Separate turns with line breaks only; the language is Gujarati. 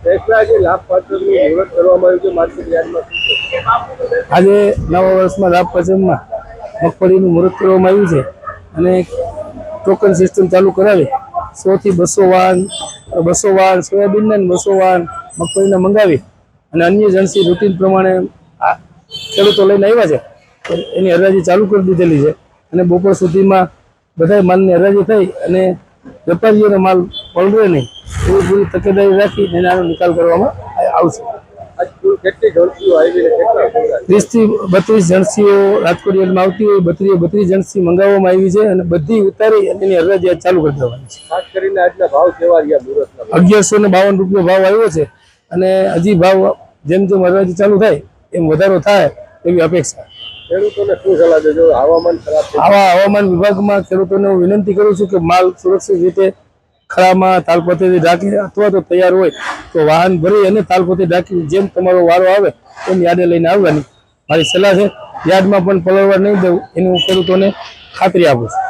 આજે લાભપાત્રનું મુહૂર્ત કરવામાં આવ્યું છે
આજે નવા વર્ષમાં લાભ પંચમમાં મગફળીનું મુહૂર્ત કરવામાં આવ્યું છે અને ટોકન સિસ્ટમ ચાલુ કરાવી સો થી બસો વાહન બસો વાહન, સોયાબીનના બસો વાહન મગફળીના મંગાવી અને અન્ય જણસી રૂટીન પ્રમાણે આ ખેડૂતો લઈને આવ્યા છે. એની હરાજી ચાલુ કરી દીધેલી છે અને બપોર સુધીમાં બધા માલની હરાજી થઈ અને વેપારીઓનો માલ પલરે નહીં. એવી પૂરી તકેદારી રાખી આનો નિકાલ કરવામાં આવશે. ત્રીસથી બત્રીસ જણસીઓ રાજકોટ યાર્ડમાં આવતી હોય બત્રીસ બત્રીસ જણસી મંગાવવામાં આવી છે અને બધી ઉતારી અને એની હરાજી આજ ચાલુ કરી દેવાની છે. અગિયારસો ને બાવન રૂપિયો ભાવ આવ્યો છે અને હજી ભાવ જેમ જેમ હરાજી ચાલુ થાય એમ વધારો થાય એવી અપેક્ષા.
ખેડૂતોને શું સલાહ દેજો? હવામાન
આવા હવામાન વિભાગમાં ખેડૂતોને હું વિનંતી કરું છું કે માલ સુરક્ષિત રીતે ખળામાં તાલપત્રીથી ઢાંકી અથવા તો તૈયાર હોય તો વાહન ભરી અને તાલપત્રી ઢાંકી જેમ તમારો વારો આવે એમ યાર્ડે લઈને આવવાની. મારી સલાહ છે યાર્ડમાં પણ પલળવા નહીં દઉં એની હું ખેડૂતોને ખાતરી આપું. છું